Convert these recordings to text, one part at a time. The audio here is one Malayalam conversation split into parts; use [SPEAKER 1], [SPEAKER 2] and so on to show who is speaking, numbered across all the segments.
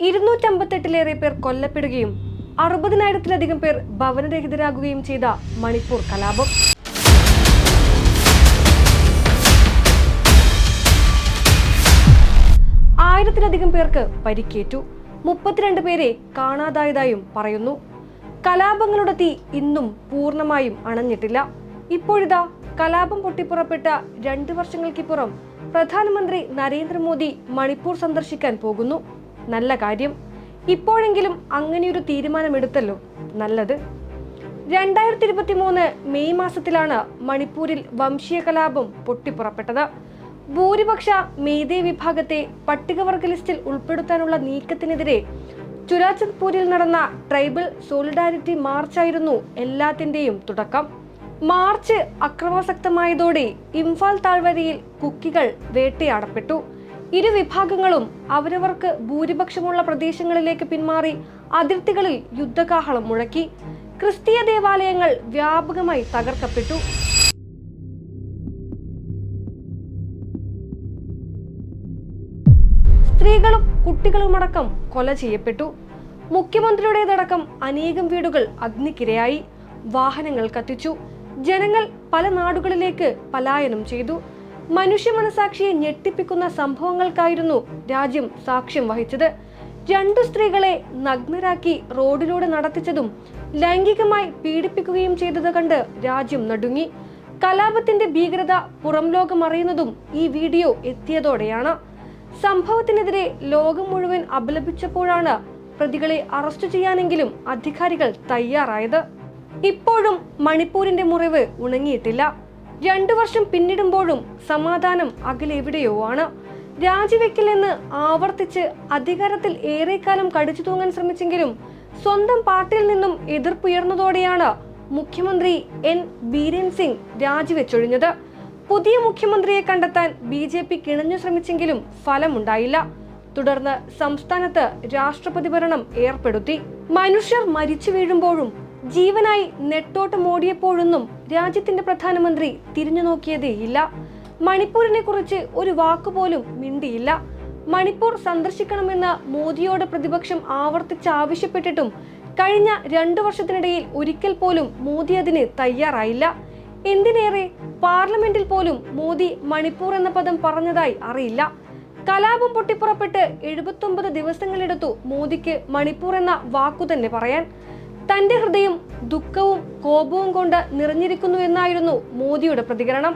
[SPEAKER 1] ഇരുന്നൂറ്റമ്പത്തെട്ടിലേറെ പേർ കൊല്ലപ്പെടുകയും അറുപതിനായിരത്തിലധികം പേർ ഭവനരഹിതരാകുകയും ചെയ്ത മണിപ്പൂർ കലാപം. ആയിരത്തിലധികം പേർക്ക് പരിക്കേറ്റു. മുപ്പത്തിരണ്ട് പേരെ കാണാതായതായും പറയുന്നു. കലാപങ്ങളുടെ തീ ഇന്നും പൂർണമായും അണഞ്ഞിട്ടില്ല. ഇപ്പോഴിതാ കലാപം പൊട്ടിപ്പുറപ്പെട്ട രണ്ട് വർഷങ്ങൾക്കിപ്പുറം പ്രധാനമന്ത്രി നരേന്ദ്രമോദി മണിപ്പൂർ സന്ദർശിക്കാൻ പോകുന്നു. നല്ല കാര്യം. ഇപ്പോഴെങ്കിലും അങ്ങനെയൊരു തീരുമാനമെടുത്തല്ലോ. നല്ലത്. രണ്ടായിരത്തി ഇരുപത്തി മൂന്ന് മെയ് മാസത്തിലാണ് മണിപ്പൂരിൽ വംശീയ കലാപം പൊട്ടിപ്പുറപ്പെട്ടത്. ഭൂരിപക്ഷ മെയ്തേ വിഭാഗത്തെ പട്ടികവർഗ ലിസ്റ്റിൽ ഉൾപ്പെടുത്താനുള്ള നീക്കത്തിനെതിരെ ചുരാചന്ദ്പൂരിൽ നടന്ന ട്രൈബൽ സോളിഡാരിറ്റി മാർച്ചായിരുന്നു എല്ലാത്തിന്റെയും തുടക്കം. മാർച്ച് അക്രമാസക്തമായതോടെ ഇംഫാൽ താഴ്വരയിൽ കുക്കികൾ വേട്ടയാടപ്പെട്ടു. ഇരു വിഭാഗങ്ങളും അവരവർക്ക് ഭൂരിപക്ഷമുള്ള പ്രദേശങ്ങളിലേക്ക് പിന്മാറി അതിർത്തികളിൽ യുദ്ധകാഹളം മുഴക്കി. ക്രിസ്തീയ ദേവാലയങ്ങൾ വ്യാപകമായി തകർക്കപ്പെട്ടു. സ്ത്രീകളും കുട്ടികളുമടക്കം കൊല ചെയ്യപ്പെട്ടു. മുഖ്യമന്ത്രിയുടേതടക്കം അനേകം വീടുകൾ അഗ്നിക്കിരയായി. വാഹനങ്ങൾ കത്തിച്ചു. ജനങ്ങൾ പല നാടുകളിലേക്ക് പലായനം ചെയ്തു. മനുഷ്യ മനസാക്ഷിയെ ഞെട്ടിപ്പിക്കുന്ന സംഭവങ്ങൾക്കായിരുന്നു രാജ്യം സാക്ഷ്യം വഹിച്ചത്. രണ്ടു സ്ത്രീകളെ നഗ്നരാക്കി റോഡിലൂടെ നടത്തിച്ചതും ലൈംഗികമായി പീഡിപ്പിക്കുകയും ചെയ്തത് കണ്ട് രാജ്യം നടുങ്ങി. കലാപത്തിന്റെ ഭീകരത പുറം ലോകം അറിയുന്നതും ഈ വീഡിയോ എത്തിയതോടെയാണ്. സംഭവത്തിനെതിരെ ലോകം മുഴുവൻ അപലപിച്ചപ്പോഴാണ് പ്രതികളെ അറസ്റ്റ് ചെയ്യാനെങ്കിലും അധികാരികൾ തയ്യാറായത്. ഇപ്പോഴും മണിപ്പൂരിന്റെ മുറിവ് ഉണങ്ങിയിട്ടില്ല. രണ്ടു വർഷം പിന്നിടുമ്പോഴും സമാധാനം അകലെവിടെയോ ആണ്. രാജിവെക്കില്ലെന്ന് ആവർത്തിച്ച് അധികാരത്തിൽ ഏറെക്കാലം കടിച്ചു തൂങ്ങാൻ ശ്രമിച്ചെങ്കിലും സ്വന്തം പാർട്ടിയിൽ നിന്നും എതിർപ്പുയർന്നതോടെയാണ് മുഖ്യമന്ത്രി എൻ. ബീരൻ സിംഗ് രാജിവെച്ചൊഴിഞ്ഞത്. പുതിയ മുഖ്യമന്ത്രിയെ കണ്ടെത്താൻ ബി ജെ പി കിണഞ്ഞു ശ്രമിച്ചെങ്കിലും ഫലമുണ്ടായില്ല. തുടർന്ന് സംസ്ഥാനത്ത് രാഷ്ട്രപതി ഭരണം ഏർപ്പെടുത്തി. മനുഷ്യർ മരിച്ചു വീഴുമ്പോഴും ജീവനായി നെട്ടോട്ടമോടിയപ്പോഴൊന്നും രാജ്യത്തിന്റെ പ്രധാനമന്ത്രി തിരിഞ്ഞു നോക്കിയതേയില്ല മണിപ്പൂരിനെ കുറിച്ച് ഒരു വാക്കുപോലും മിണ്ടിയില്ല. മണിപ്പൂർ സന്ദർശിക്കണമെന്ന് മോദിയോട് പ്രതിപക്ഷം ആവർത്തിച്ച് ആവശ്യപ്പെട്ടിട്ടും കഴിഞ്ഞ രണ്ടു വർഷത്തിനിടയിൽ ഒരിക്കൽ പോലും മോദി അതിന് തയ്യാറായില്ല. എന്തിനേറെ പാർലമെന്റിൽ പോലും മോദി മണിപ്പൂർ എന്ന പദം പറഞ്ഞതായി അറിയില്ല. കലാപം പൊട്ടിപ്പുറപ്പെട്ട് എഴുപത്തൊമ്പത് ദിവസങ്ങളെടുത്തു മോദിക്ക് മണിപ്പൂർ എന്ന വാക്കു തന്നെ പറയാൻ. തന്റെ ഹൃദയം ദുഃഖവും കോപവും കൊണ്ട് നിറഞ്ഞിരിക്കുന്നു എന്നായിരുന്നു മോദിയുടെ പ്രതികരണം.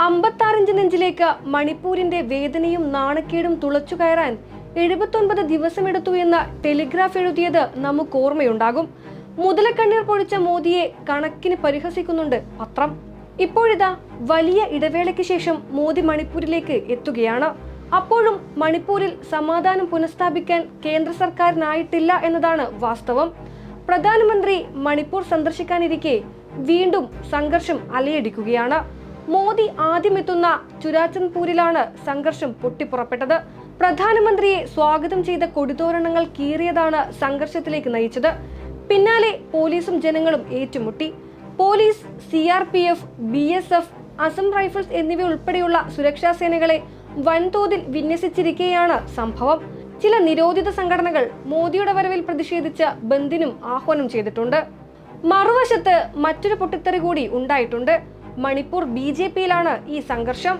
[SPEAKER 1] അമ്പത്താറിഞ്ച് നെഞ്ചിലേക്ക് മണിപ്പൂരിന്റെ വേദനയും നാണക്കേടും തുളച്ചു കയറാൻ എഴുപത്തൊൻപത് ദിവസമെടുത്തു എന്ന് ടെലിഗ്രാഫ് എഴുതിയത് നമുക്ക് ഓർമ്മയുണ്ടാകും. മുതലക്കണ്ണീർ പൊഴിച്ച മോദിയെ കണക്കിന് പരിഹസിക്കുന്നുണ്ട് പത്രം. ഇപ്പോഴിതാ വലിയ ഇടവേളയ്ക്ക് ശേഷം മോദി മണിപ്പൂരിലേക്ക് എത്തുകയാണ്. അപ്പോഴും മണിപ്പൂരിൽ സമാധാനം പുനഃസ്ഥാപിക്കാൻ കേന്ദ്ര സർക്കാരിനായിട്ടില്ല എന്നതാണ് വാസ്തവം. പ്രധാനമന്ത്രി മണിപ്പൂർ സന്ദർശിക്കാനിരിക്കെ വീണ്ടും സംഘർഷം അലയടിക്കുകയാണ്. മോദി ആദ്യമെത്തുന്ന ചുരാചന്ദ്പൂരിലാണ് സംഘർഷം പൊട്ടിപ്പുറപ്പെട്ടത്. പ്രധാനമന്ത്രിയെ സ്വാഗതം ചെയ്ത കൊടിതോരണങ്ങൾ കീറിയതാണ് സംഘർഷത്തിലേക്ക് നയിച്ചത്. പിന്നാലെ പോലീസും ജനങ്ങളും ഏറ്റുമുട്ടി. Police C R P F B S F Assam rifles എന്നിവയുൾപ്പെടെയുള്ള സുരക്ഷാ സേനകളെ വൻതോതിൽ വിന്യസിച്ചിരിക്കെയാണ് സംഭവം. ചില നിരോധിത സംഘടനകൾ മോദിയുടെ വരവിൽ പ്രതിഷേധിച്ച് ബന്ദിനും ആഹ്വാനം ചെയ്തിട്ടുണ്ട്. മറുവശത്ത് മറ്റൊരു പൊട്ടിത്തെറി കൂടി ഉണ്ടായിട്ടുണ്ട്. മണിപ്പൂർ ബി ജെ പിയിലാണ് ഈ സംഘർഷം.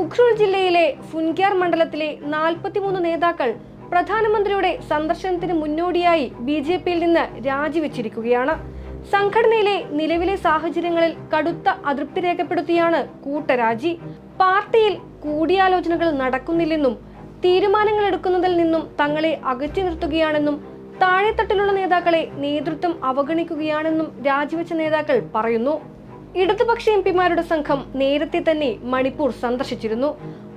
[SPEAKER 1] ഉഖ്രുൾ ജില്ലയിലെ ഫുൻഗ്യാർ മണ്ഡലത്തിലെ നാൽപ്പത്തിമൂന്ന് നേതാക്കൾ പ്രധാനമന്ത്രിയുടെ സന്ദർശനത്തിന് മുന്നോടിയായി ബി ജെ പിയിൽ നിന്ന് രാജിവെച്ചിരിക്കുകയാണ്. സംഘടനയിലെ നിലവിലെ സാഹചര്യങ്ങളിൽ കടുത്ത അതൃപ്തി രേഖപ്പെടുത്തിയാണ് കൂട്ടരാജി. പാർട്ടിയിൽ കൂടിയാലോചനകൾ നടക്കുന്നില്ലെന്നും തീരുമാനങ്ങൾ എടുക്കുന്നതിൽ നിന്നും തങ്ങളെ അകറ്റി നിർത്തുകയാണെന്നും താഴെത്തട്ടിലുള്ള നേതാക്കളെ നേതൃത്വം അവഗണിക്കുകയാണെന്നും രാജിവെച്ച നേതാക്കൾ പറയുന്നു. ഇടതുപക്ഷ എം പിമാരുടെ സംഘം നേരത്തെ തന്നെ മണിപ്പൂർ സന്ദർശിച്ചിരുന്നു.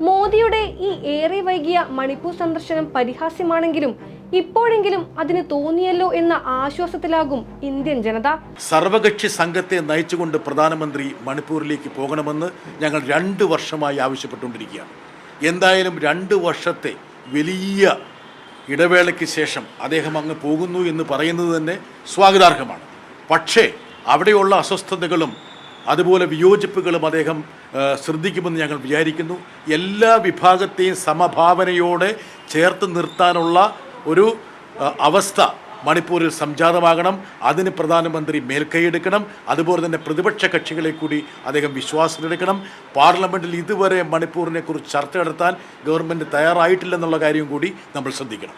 [SPEAKER 1] മോദിയുടെ ഈ ഏറെ വൈകിയ മണിപ്പൂർ സന്ദർശനം പരിഹാസ്യമാണെങ്കിലും ഇപ്പോഴെങ്കിലും അതിന് തോന്നിയല്ലോ എന്ന ആശ്വാസത്തിലാകും ഇന്ത്യൻ ജനത.
[SPEAKER 2] സർവകക്ഷി സംഘത്തെ നയിച്ചുകൊണ്ട് പ്രധാനമന്ത്രി മണിപ്പൂരിലേക്ക് പോകണമെന്ന് ഞങ്ങൾ രണ്ട് വർഷമായി ആവശ്യപ്പെട്ടുകൊണ്ടിരിക്കുകയാണ്. എന്തായാലും രണ്ട് വർഷത്തെ വലിയ ഇടവേളയ്ക്ക് ശേഷം അദ്ദേഹം അങ്ങ് പോകുന്നു എന്ന് പറയുന്നത് തന്നെ സ്വാഗതാർഹമാണ്. പക്ഷേ അവിടെയുള്ള അസ്വസ്ഥതകളും അതുപോലെ വിയോജിപ്പുകളും അദ്ദേഹം ശ്രദ്ധിക്കുമെന്ന് ഞങ്ങൾ വിചാരിക്കുന്നു. എല്ലാ വിഭാഗത്തെയും സമഭാവനയോടെ ചേർത്ത് നിർത്താനുള്ള ഒരു അവസ്ഥ മണിപ്പൂരിൽ സംജാതമാകണം അതിന് പ്രധാനമന്ത്രി മേൽക്കൈയെടുക്കണം അതുപോലെ തന്നെ പ്രതിപക്ഷ കക്ഷികളെ കൂടി അദ്ദേഹം വിശ്വാസത്തിലെടുക്കണം. പാർലമെന്റിൽ ഇതുവരെ മണിപ്പൂരിനെ കുറിച്ച് ചർച്ച നടത്താൻ ഗവൺമെന്റ് തയ്യാറായിട്ടില്ലെന്നുള്ള കാര്യം കൂടി നമ്മൾ ശ്രദ്ധിക്കണം.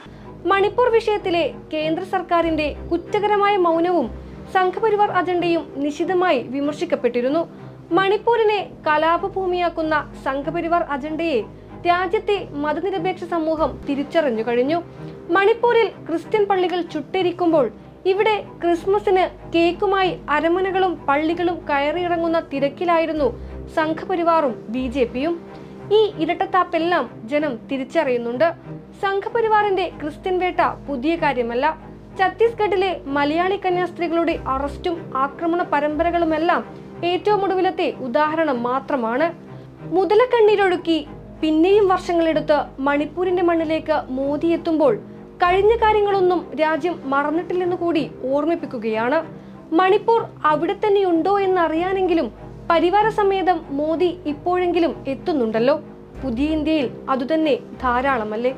[SPEAKER 1] മണിപ്പൂർ വിഷയത്തിലെ കേന്ദ്ര സർക്കാരിന്റെ കുറ്റകരമായ മൗനവും സംഘപരിവാർ അജണ്ടയും നിശിതമായി വിമർശിക്കപ്പെട്ടിരുന്നു. മണിപ്പൂരിനെ കലാപഭൂമിയാക്കുന്ന സംഘപരിവാർ അജണ്ടയെ രാജ്യത്തെ മതനിരപേക്ഷ സമൂഹം തിരിച്ചറിഞ്ഞു കഴിഞ്ഞു. മണിപ്പൂരിൽ ക്രിസ്ത്യൻ പള്ളികൾ ചുട്ടിരിക്കുമ്പോൾ ഇവിടെ ക്രിസ്മസിന് കേക്കുമായി അരമനകളും പള്ളികളും കയറിയിറങ്ങുന്ന തിരക്കിലായിരുന്നു സംഘപരിവാറും ബി ജെ പിയും. ഈ ഇരട്ടത്താപ്പെല്ലാം ജനം തിരിച്ചറിയുന്നുണ്ട്. സംഘപരിവാറിന്റെ ക്രിസ്ത്യൻ വേട്ട പുതിയ കാര്യമല്ല. ഛത്തീസ്ഗഡിലെ മലയാളി കന്യാസ്ത്രീകളുടെ അറസ്റ്റും ആക്രമണ പരമ്പരകളുമെല്ലാം ഏറ്റവും ഒടുവിലത്തെ ഉദാഹരണം മാത്രമാണ്. മുതലക്കണ്ണീരൊഴുക്കി പിന്നെയും വർഷങ്ങളെടുത്ത് മണിപ്പൂരിന്റെ മണ്ണിലേക്ക് മോദി എത്തുമ്പോൾ കഴിഞ്ഞ കാര്യങ്ങളൊന്നും രാജ്യം മറന്നിട്ടില്ലെന്ന് കൂടി ഓർമ്മിപ്പിക്കുകയാണ്. മണിപ്പൂർ അവിടെ തന്നെ ഉണ്ടോ എന്നറിയാനെങ്കിലും പരിവാര സമേതം മോദി ഇപ്പോഴെങ്കിലും എത്തുന്നുണ്ടല്ലോ. പുതിയ ഇന്ത്യയിൽ അതുതന്നെ ധാരാളമല്ലേ?